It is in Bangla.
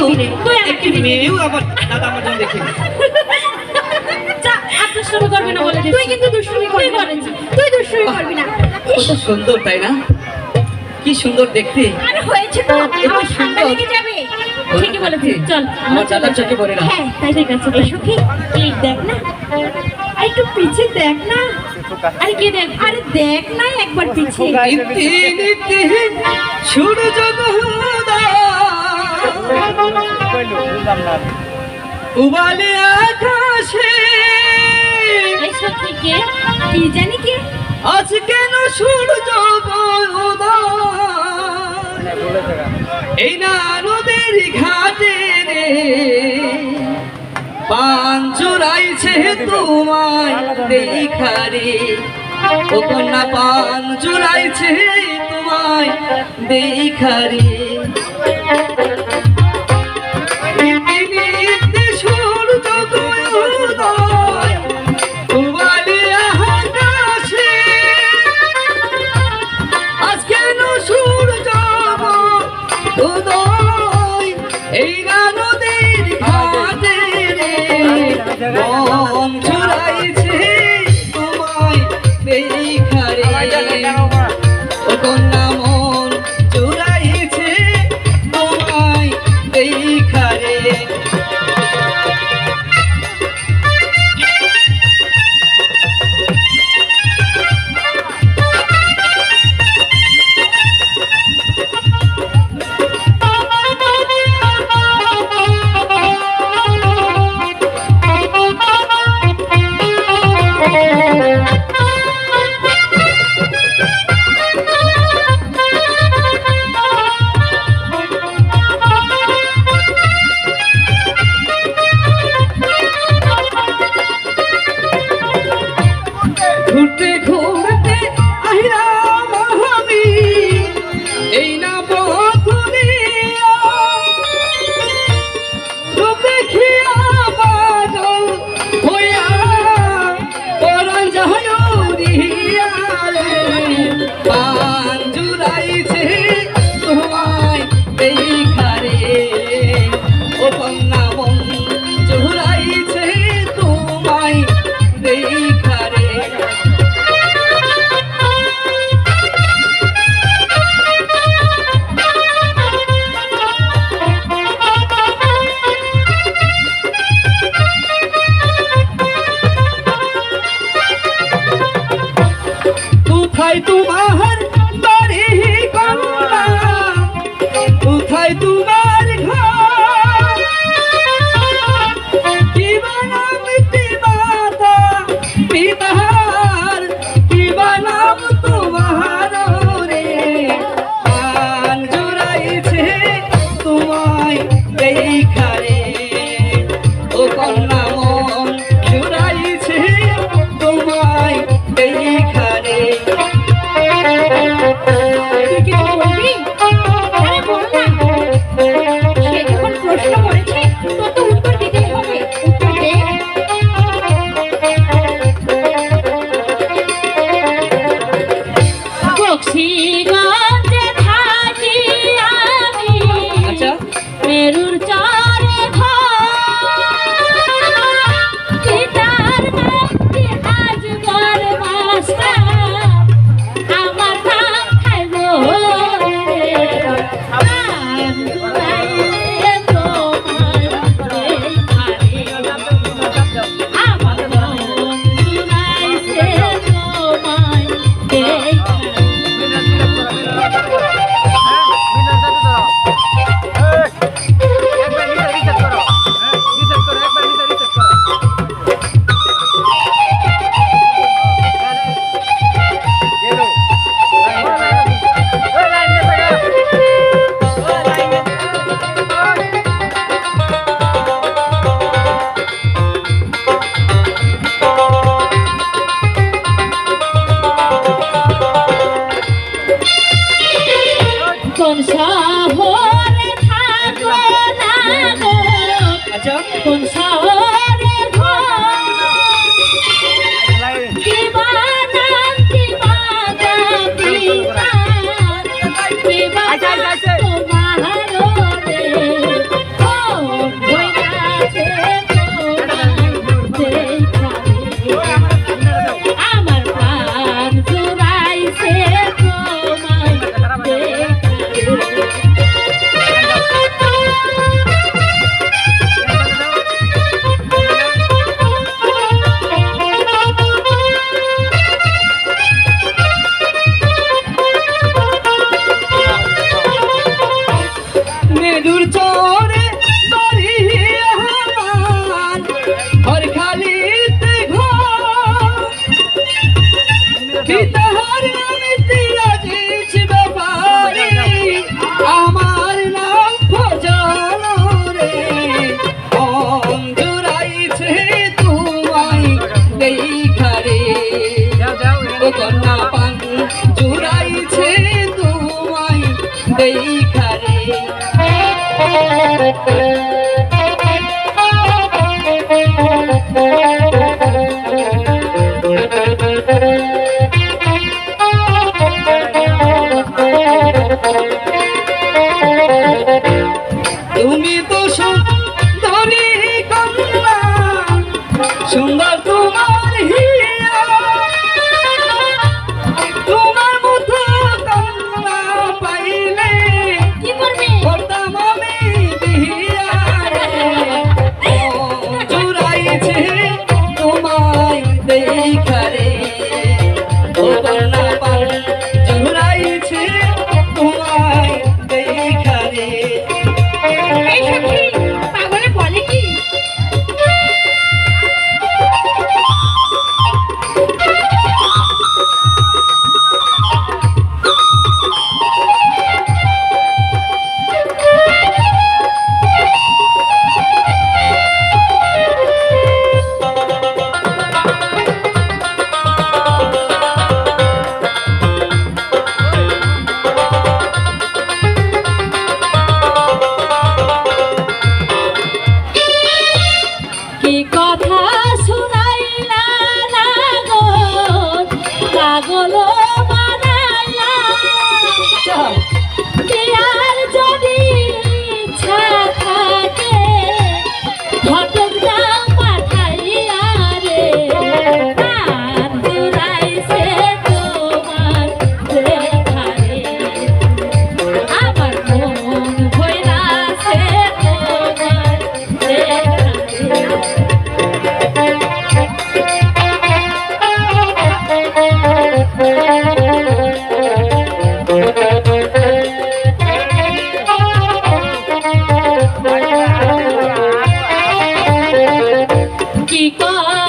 কিন্তু দিবি রে। তুই আমাকে একটি মেয়েও আবার দাদা আমার জন্য দেখে দুষ্টুমি করবি না বলে তুই কিন্তু দুষ্টুমি করবি না। তুই দুষ্টুমি করবি না। কত সুন্দর তাই না? কি সুন্দর দেখতে। আরে হয়েছে তো আমার ঠান্ডা লেগে যাবে। ঠিকই বলেছিস। চল আমার দাদার চোখে পড়ে না। হ্যাঁ তাই ঠিক আছে। এই সখী এই দেখ না। আর একটু পিছে দেখ না। আরে কি দেখ? আরে দেখ না একবার পিছে। সূর্য উবালে আকাশে। কে কি? জানি কি? আজ কেন সূর্য এই না নদীর ঘাটে রে। পান চুরাইছে তোমায় দেখারে ও কন্যা পান চুরাইছে তোমায় দেখারে তোমায় দেখারে ও কন্যা Música শিকার